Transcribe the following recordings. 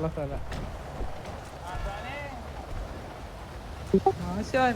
ഉള്ള സ്ഥലം. ആശാൻ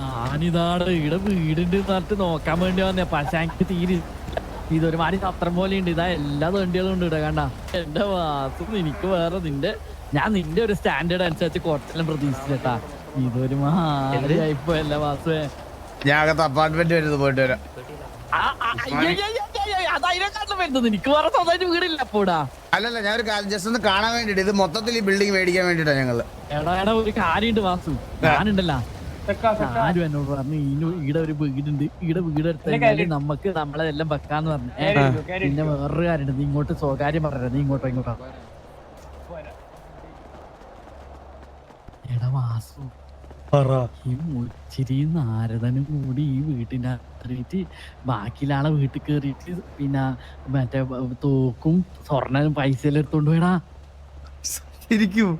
ഞാനിതാണ് ഇവിടെ വീടിന്റെ നട്ട് നോക്കാൻ വേണ്ടി വന്നേ. പക്ഷെ എനിക്ക് ഇതൊരു ഇതൊരുമാതിരി സത്രം പോലെ ഉണ്ട് ഇതാ എല്ലാ വണ്ടികളും ഉണ്ട് ഇവിടെ കണ്ട. എന്റെ വാസം എനിക്ക് വേറെ നിന്റെ ഞാൻ നിന്റെ ഒരു സ്റ്റാൻഡേർഡ് അനുസരിച്ച് കുറച്ചെല്ലാം പ്രതീക്ഷിച്ചേട്ടാ. ഇതൊരു വാസുവേ ഞാൻ അകത്ത് അപ്പാർട്ട്മെന്റ് വരുന്നത് പോയിട്ട് വരാം. അല്ലല്ല ഞാൻ ഒരു കാര്യം ജസ്റ്റ് ഒന്ന് കാണാൻ വേണ്ടിട്ട് ഇത് മൊത്തത്തിൽ ഈ ബിൽഡിംഗ് മേടിക്കാൻ വേണ്ടിട്ടാ ഞങ്ങൾ. എടാ എടാ ഒരു കാര്യമുണ്ട് വാസു. ഞാനുണ്ടല്ലോ. ആരും എന്നോട് പറഞ്ഞു ഈന് ഈടെ ഒരു വീടുണ്ട്. ഈടെ വീട് എടുത്ത് കഴിഞ്ഞാൽ നമുക്ക് നമ്മളെല്ലാം വെക്കാന്ന് പറഞ്ഞു. പിന്നെ വേറൊരു കാര്യമുണ്ട് നീ ഇങ്ങോട്ട് സ്വകാര്യം പറഞ്ഞു നീ ഇങ്ങോട്ടോ ഇങ്ങോട്ടോ എടാ വാസു ഈ നാരദനും കൂടി ഈ വീട്ടിന്റെ അത്രയിട്ട് ബാക്കിയുള്ള ആളെ വീട്ടിൽ കേറിയിട്ട് പിന്നെ മറ്റേ തോക്കും സ്വർണനും പൈസ എല്ലാം എടുത്തോണ്ട് പോയടാ. ഇരിക്കും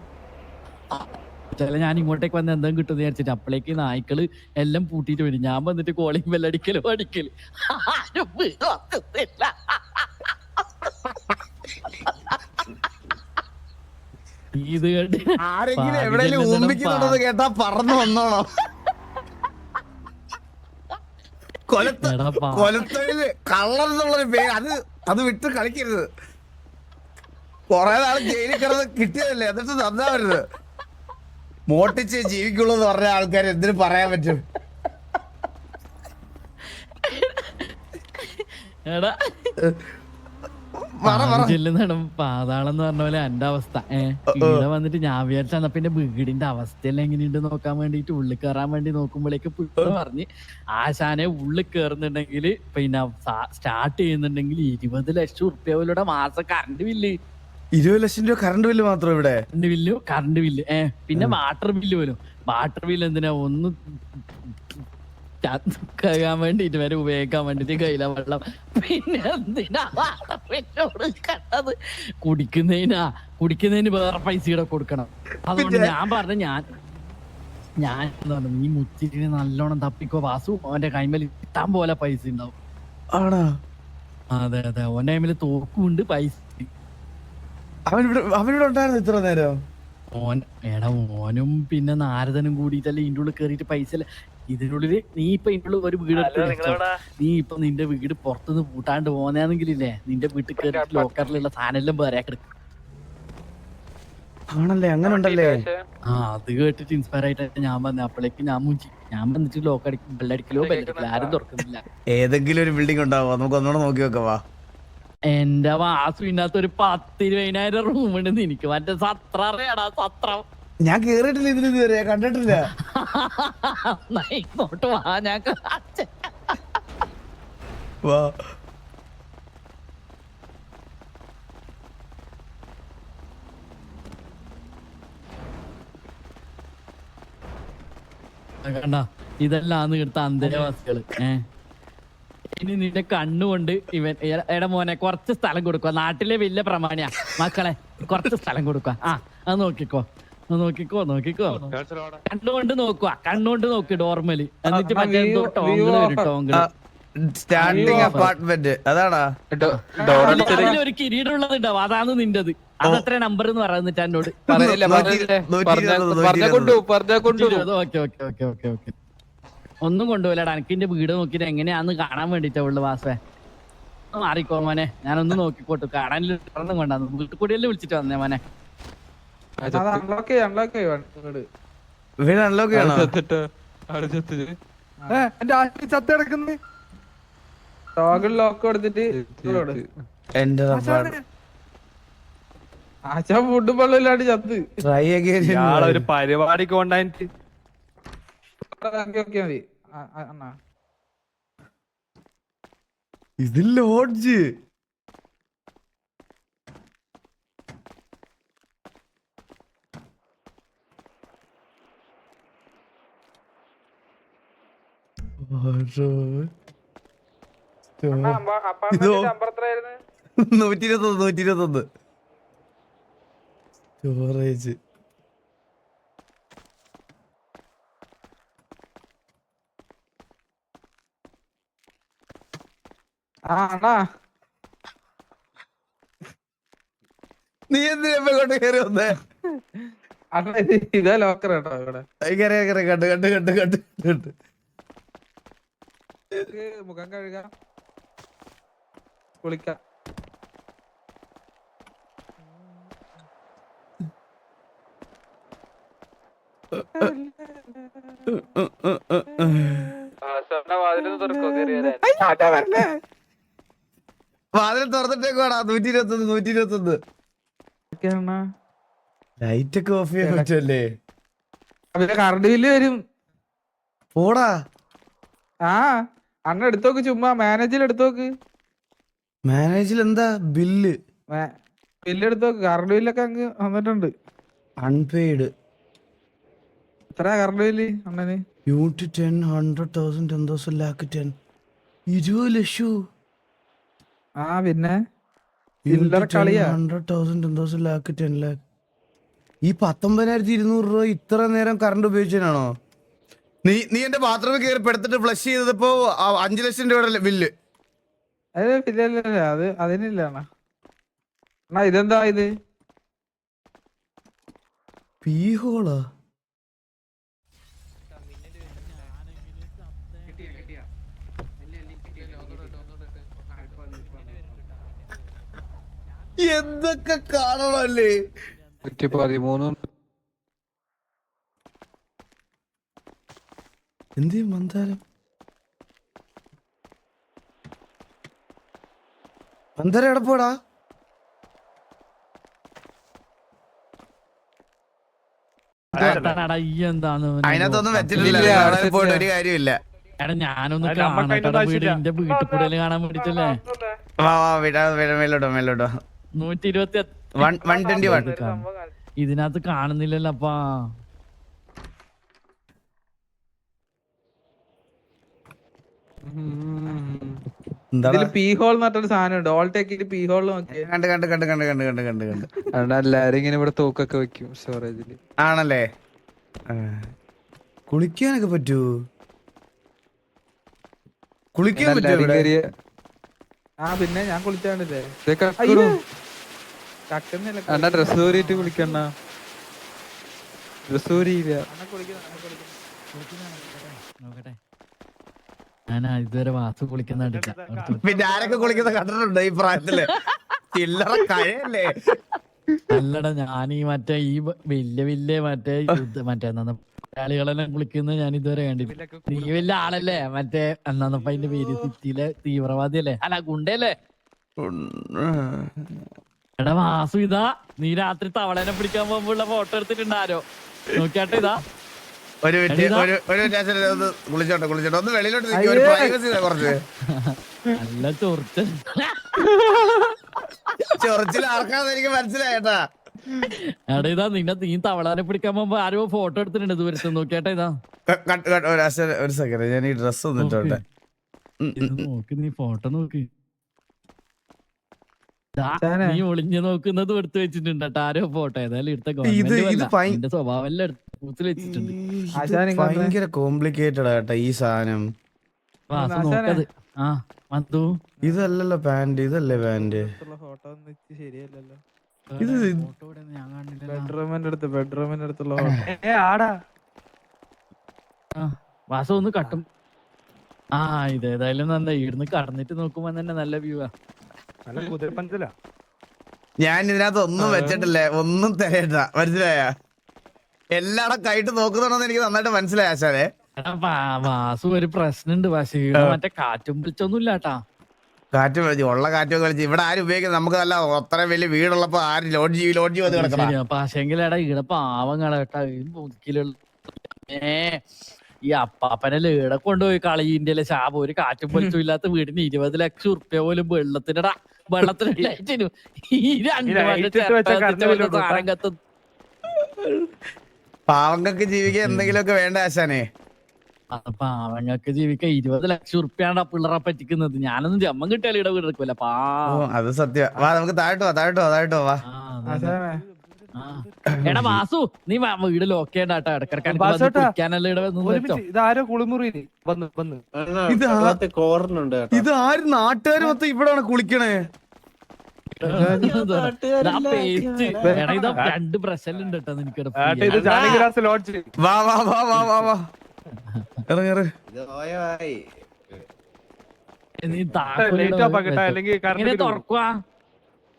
ചില ഞാൻ ഇങ്ങോട്ടേക്ക് വന്ന് എന്തെങ്കിലും കിട്ടും വിചാരിച്ചിട്ട് അപ്പോഴേക്ക് നായ്ക്കൾ എല്ലാം പൂട്ടിയിട്ട് വരും. ഞാൻ വന്നിട്ട് കോളിംഗ് ബെല്ലടിക്കലും അടിക്കൽ ആരും വീട് വന്നിട്ടില്ല. ഇത് കണ്ട് ആരെങ്കിലും എവിടെയെങ്കിലും ഊമ്പിക്കുന്നുണ്ടെന്ന് കേട്ടാ പറന്നു വന്നോളോ. കൊലത്തൊഴിൽ കള്ളൻ എന്നുള്ളൊരു പേര് അത് അത് വിട്ട് കളിക്കരുത്. കൊറേ നാൾ ജയിലിൽ കിടന്ന് കിട്ടിയതല്ലേ എന്നിട്ട് തന്നാ വരുന്നത്. മോട്ടിച്ച് ജീവിക്കുള്ളൂ എന്ന് പറഞ്ഞ ആൾക്കാർ എന്തിനു പറയാൻ പറ്റും? എടാ. പാതാളം എന്ന് പറഞ്ഞ പോലെ എന്റെ അവസ്ഥ. ഏഹ് ഇവിടെ വന്നിട്ട് ഞാൻ വിചാരിച്ചാ പിന്നെ വീടിന്റെ അവസ്ഥയെല്ലാം എങ്ങനെയുണ്ട് നോക്കാൻ വേണ്ടിട്ട് ഉള്ളിൽ കയറാൻ വേണ്ടി നോക്കുമ്പോഴേക്ക് പുള്ളി പറഞ്ഞ് ആശാനെ ഉള്ളിൽ കയറുന്നുണ്ടെങ്കിൽ പിന്നെ സ്റ്റാർട്ട് ചെയ്യുന്നുണ്ടെങ്കിൽ ഇരുപത് ലക്ഷം ഉറുപ്പ്യ പോലുള്ള മാസം കറണ്ട് ബില്ല് ഇരുപത് ലക്ഷം രൂപ കറണ്ട് ബില്ല് മാത്രം ഇവിടെ? കറണ്ട് ബില്ല് കറണ്ട് ബില്ല് ഏഹ് പിന്നെ വാട്ടർ ബില്ല് പോലും. വാട്ടർ ബില്ല് എന്തിനാ? ഒന്ന് കഴുകാൻ വേണ്ടിട്ട് വരെ ഉപയോഗിക്കാൻ വേണ്ടിട്ട് കയ്യിലെ വെള്ളം. പിന്നെ എന്തിനാ കണ്ടത് കുടിക്കുന്നതിനാ. കുടിക്കുന്നതിന് വേറെ പൈസ കൂടെ കൊടുക്കണം. അതുകൊണ്ട് ഞാൻ പറഞ്ഞു ഞാൻ ഞാൻ നീ മുച്ചിരിന് നല്ലോണം തപ്പിക്കോ? വാസു അവന്റെ കൈമേൽ ഇഷ്ടം പോലെ പൈസ ഉണ്ടാവും. ആണോ? അതെ അതെ. ഓന്റെ കൈമേൽ തോക്കുണ്ട് പൈസ. അവനിവിടെ അവൻ ഇവിടെ അവനിവിടെ ഉണ്ടായിരുന്നു ഇത്ര നേരം. ഓൻ എടാ ഓനും പിന്നെ നാരദനും കൂടിയിട്ടല്ലേ ഇന്റെ ഉള്ളിൽ കയറിയിട്ട് പൈസ അല്ല? ഇതിനുള്ളിൽ നീ ഇപ്പൊ ഇതിന്റെ ഉള്ളിൽ ഒരു വീട് എടുത്ത് വെച്ചോ. നീ ഇപ്പൊ നിന്റെ വീട് പുറത്തുനിന്ന് പൂട്ടാണ്ട് ഇല്ലേ നിന്റെ വീട്ടിൽ കയറി ലോക്കറിലുള്ള സാധനം എല്ലാം വേറെ കിടക്കും ആണല്ലേ അങ്ങനെ ഉണ്ടല്ലേ ആ അത് കേട്ടിട്ട് ഇൻസ്പയർ ആയിട്ട് ഞാൻ വന്നു അപ്പോഴേക്ക് ഞാൻ മുഞ്ചി. ഞാൻ വന്നിട്ട് ലോക്ക് അടിക്കും ബെല്ലടിക്കലോ ബെല്ലടിക്കലോ ആരും തുറക്കുന്നില്ല. ഏതെങ്കിലും ഒരു ബിൽഡിംഗ് ഉണ്ടാവോ. നമുക്ക് ഒന്നുകൂടെ നോക്കി വെക്കാം വാ. എന്റെ വാസുവിനകത്ത് ഒരു പത്തിരുപതിനായിരം റൂം ഉണ്ട് എനിക്ക്. മറ്റേ സത്ര അറിയാടാ സത്രം. ഞാൻ കേറിയിട്ടില്ല ഇതിന് ഇതുവരെ കണ്ടിട്ടില്ല. ഇങ്ങോട്ട് വാ ഞാൻ വാ. കണ്ട ഇതെല്ലാം എടുത്ത അന്തരവാസികൾ. ഏ? ഇനി നിന്റെ കണ്ണുകൊണ്ട് ഇവൻ എടെ മോനെ കുറച്ച് സ്ഥലം കൊടുക്കുക നാട്ടിലെ വലിയ പ്രമാണിയാ. മക്കളെ കുറച്ച് സ്ഥലം കൊടുക്കുക ആ അത് നോക്കിക്കോ. നോക്കിക്കോ നോക്കിക്കോ. കണ്ണുകൊണ്ട് നോക്കുക കണ്ണുകൊണ്ട് നോക്കി ഡോർമൽ എന്നിട്ട് മറ്റേ ടോങ്കിൾ വരും ടോങ്കിൾ. Standing apartment. അതാണാ? ഒരു കിരീടം ഉണ്ടാവും അതാണ് നിന്റത്. അതത്ര നമ്പർ എന്ന് പറയുന്നിട്ട് എന്നോട്. കൊണ്ടു പറഞ്ഞ കൊണ്ടു. Okay okay okay okay okay. ഒന്നും കൊണ്ടുപോയില്ലടാ. എനിക്ക് എന്റെ വീട് നോക്കിട്ട് എങ്ങനെയാന്ന് കാണാൻ വേണ്ടിട്ടാ ഉള്ളു വാസേ. മാറിക്കോ മോനെ. ഞാനൊന്ന് നോക്കിക്കോട്ടു. കാണാനില്ല ഒന്നും കൊണ്ടാന്ന് വീട്ടിൽ കൂടിയല്ലേ വിളിച്ചിട്ട് വന്നേ മോനെ. അൺലോക്ക് ചെയ്യ അൺലോക്ക് ചെയ്യ വീട്. അൺലോക്ക് ചെയ്യണോ? എന്റെ ആശി ചത്ത് കിടക്കുന്നു. ടോഗിൾ ലോക്ക് കൊടുത്തിട്ട്. എന്റെ ആശാ ഫുഡ് വെള്ളമില്ലാണ്ട് ചത്ത്. ട്രൈ ഒരു പരിപാടിക്ക് കൊണ്ടായിട്ട്. മതി. അണ്ണാ ഇത് ലോഡ്ജ് നൂറ്റി ഇരുപത്തൊന്ന് നൂറ്റി ഇരുപത്തൊന്ന് സ്റ്റോറേജ്. ആ അണ്ണാ നീ എന്തിനോട്ട് കയറി വന്നേ? അണ്ണാ ഇത് ഇതാ ലോക്കർ കേട്ടോ ഇവിടെ. കയറി കയറി കണ്ട് കണ്ട് കണ്ട് കണ്ട് കണ്ട്. മുഖം കഴുകാം. കുളിക്കാം. വാതിൽ തുറന്നിട്ടേക്കോടാ നൂറ്റി ഇരുപത്തി ഒന്ന് നൂറ്റി ഇരുപത്തി ഒന്ന് ലൈറ്റ് ഒക്കെ ഓഫ് ചെയ്യാൻ പറ്റുമല്ലേ കറണ്ട് ബില്ല് വരും. പോടാ. ആ അണ്ണ എടുത്തോക്ക് ചുമ്മാ മാനേജർ എടുത്തോക്ക്. മാനേജിൽ എന്താ ബില്ല് ബില്ല് എടുത്തോക്ക്. കറണ്ട് ബില്ലൊക്കെ അങ്ങ് വന്നിട്ടുണ്ട്. അൺപെയ്ഡ് എത്ര കറണ്ട് ബില്ല് അണ്ണന്? Unit ten hundred thousand ten thousand lakh ten ഇരുപത് ലക്ഷം? ആ പിന്നെ? ചില്ലറ കളിയാ? Hundred thousand ten thousand lakh ten lakh ഈ പത്തൊമ്പതിനായിരത്തി ഇരുന്നൂറ് രൂപ ഇത്ര നേരം കറണ്ട് ഉപയോഗിച്ചതിനാണോ? നീ നീ എന്റെ ബാത്റൂമിൽ കയറി പെടുത്തിട്ട് ഫ്ലഷ് ചെയ്തപ്പോ അഞ്ചു ലക്ഷം രൂപയുടെ ബില്ല് അത് അതിനില്ല ഇതെന്താ ഇത്? പീ എന്തൊക്കെ കാണണല്ലേ നൂറ്റി പതിമൂന്ന് എന്ത് മന്ദാരം? മന്ദാരം എവിടെ പോടാ അതിനകത്തൊന്നും വെച്ചിട്ടില്ല. പോയിട്ട് ഒരു കാര്യമില്ല. എടാ ഞാനൊന്ന് അല്ല, നമ്മക്ക് കാണട്ടെ വീട് എന്റെ വീട്ടിൽ കൂടുതൽ കാണാൻ വേണ്ടിട്ടല്ലേ? വാ വാ വിടാ വിടാ മേലോട്ടോ മേലോട്ടോ. നൂറ്റി ഇരുപത്തി വൺ ട്വന്റി വൺ ഇതിനകത്ത് കാണുന്നില്ലല്ലോ അപ്പ ഇങ്ങനെ തൂക്കൊക്കെ വെക്കും ആണല്ലേ കുളിക്കാനൊക്കെ പറ്റൂ കുളിക്കാൻ പറ്റുമോ ആ പിന്നെ ഞാൻ കുളിച്ചാണ്ടല്ലേ അണ്ണാ ഡ്രസ് ഊരിയിട്ട് കുളിക്കണ്ണ ഡ്രസ് ഊരിയില്ല അണ്ണ കുളിക്കുന്നു നോക്കട്ടെ. ഞാൻ ഇതുവരെ വാസു കുളിക്കുന്ന പിന്നെ ആരൊക്കെ കുളിക്കുന്ന കണ്ടിട്ടുണ്ട് ഈ പ്രായത്തിൽ? ചില്ലറ കഴയല്ലേ? അല്ലടാ ഞാൻ ഈ മറ്റേ ഈ വലിയ വല്യ മറ്റേ യുദ്ധ- മറ്റേ എന്താ മലയാളികളെല്ലാം കുളിക്കുന്നത് ഞാൻ ഇതുവരെ കണ്ടിട്ടില്ല. നീ വലിയ ആളല്ലേ? മറ്റേ എന്നാന്നപ്പ അതിന്റെ പേര് സിറ്റിയിലെ തീവ്രവാദി അല്ലേ അല്ല ഗുണ്ടയല്ലേ എടാ വാസു ഇതാ. നീ രാത്രി തവളേനെ പിടിക്കാൻ പോകുമ്പോഴുള്ള ഫോട്ടോ എടുത്തിട്ടുണ്ടാരോ നോക്കിയാട്ടെ ഇതാ. ഒരു മിനിറ്റ് ഒരു ഒരു മിനിറ്റ് ഒന്ന് കുളിച്ചോട്ടെ കുളിച്ചോട്ടെ ഒന്ന് വെളിയിലോട്ട് നിൽക്കുക ഒരു. പ്രൈവസി കുറച്ച്. നല്ല ചൊറിച്ച ചൊറിച്ചിൽ ആർക്കാന്ന് എനിക്ക് മനസ്സിലായേട്ടാ എടാ ഇതാ നിന്നെ നീ തവളാനെ പിടിക്കാൻ പോകുമ്പോ ആരോ ഫോട്ടോ എടുത്തിട്ടുണ്ട് ദൂരത്ത്. നോക്കിയാട്ടെ ഇതാ. ഒരു സെക്കൻഡ് ഞാൻ ഈ ഡ്രസ് ഒന്ന് ഇട്ടോട്ടെ. ഉം, ഉം, ഇത് നോക്ക് നീ ഫോട്ടോ നോക്ക്. നീ ഒളിഞ്ഞു നോക്കുന്നത് എടുത്തു വെച്ചിട്ടുണ്ട് ആരോ ഫോട്ടോ ഏതായാലും എടുത്ത സ്വഭാവം എല്ലാം എടുത്ത് വെച്ചിട്ടുണ്ട്. ആശാൻ ഇങ്ങോട്ട് ഭയങ്കര കോംപ്ലിക്കേറ്റഡ് ഈ സാധനം. വാസു ഇതല്ലല്ലോ പാന്റ് ഇതല്ലേ പാന്റ്? ശരിയല്ലല്ലോ. ഇത് ബെഡ്റൂമിന്റെ അടുത്ത് ബെഡ്റൂമിന്റെ അടുത്തുള്ള ഏ ആടാ. ആ, ഒന്ന് കട്ടും ആ ഇത് ഏതായാലും നന്നായി. ഇവിടുന്ന് കടന്നിട്ട് നോക്കുമ്പോ തന്നെ നല്ല വ്യൂ ആ. ഞാൻ ഇതിനകത്ത് ഒന്നും വെച്ചിട്ടില്ല ഒന്നും തരേണ്ട മനസ്സിലായ? എല്ലാടെ കൈട്ട് നോക്കുന്നുണ്ടെന്ന് എനിക്ക് നന്നായിട്ട് മനസ്സിലായ ആശാനെ. എടാ, വാ- വാസു ഒരു പ്രശ്നമുണ്ട് പക്ഷേ മറ്റേ കാറ്റും പിടിച്ചൊന്നും ഇല്ലാട്ടാ കാറ്റ് കളിച്ച് ഉള്ള കാറ്റ് കളിച്ച് ഇവിടെ ആരും ഉപയോഗിക്കുന്നത് നമുക്ക് നല്ല അത്രയും വലിയ വീടുള്ളപ്പോ ആരും ലോഡ്ജ് ജീവി ലോഡ്ജ് വന്ന് കിടക്കണം. ശരിയാ പക്ഷെങ്കിലടാ ഇവിടെ പാവങ്ങളെ കേട്ടാ. ഈ മുതുക്കിലുള്ള ഇവിടെ കൊണ്ടുപോയി കൊണ്ടുപോയി ഇന്ത്യയിലെ ശാപം. ഒരു കാറ്റും പൊലിച്ചും ഇല്ലാത്ത വീടിന് ഇരുപത് ലക്ഷം ഉറുപ്പ്യ പോലും വെള്ളത്തിനടാ. വെള്ളത്തിനും ലൈറ്റിനും ഈ രണ്ട് പാവങ്ങൾക്ക് ജീവിക്കാൻ എന്തെങ്കിലുമൊക്കെ വേണ്ട ആശാനെ? പാവങ്ങൾക്ക് ജീവിക്കാൻ ഇരുപത് ലക്ഷം ഉറുപ്പ്യാണ് പിള്ളറ പറ്റിക്കുന്നത്. ഞാനൊന്നും ജമ്മം കിട്ടിയാലും ഇടപെടുക്കില്ല പാ അത് സത്യം. വാ നമുക്ക് താഴോട്ടോ താഴോട്ടോ താഴോട്ടോ വാ എടാ വാസു നീ വീട് ലോക്ക് ഇതാരോ വന്ന് വന്ന്. ഇത് ആര് നാട്ടുകാർ മൊത്തം ഇവിടാണ് കുളിക്കണേ? രണ്ട് പ്രശ്നമുണ്ട് കേട്ടോ നിനക്ക് വാ വാ വാ വാ വാ വാ. ഇറങ്ങി ഇറങ്ങി. നീ തുറക്കുക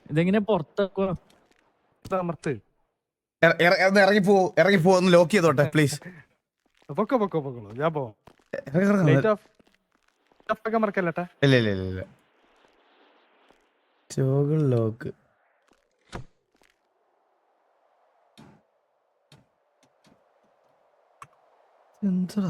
ഇതെങ്ങനെ പുറത്തേക്കുക അമർത്ത് ഇറങ്ങിപ്പോ ഇറങ്ങിപ്പോ ഒന്ന് ലോക്ക് ചെയ്തോട്ടെ പ്ലീസ് പൊക്കോ പൊക്കോ പൊക്കോളൂ ഞാൻ പോവാം. ഇല്ല ഇല്ല ഇല്ല ഇല്ല. ചോകൾ ലോക്ക് എന്താ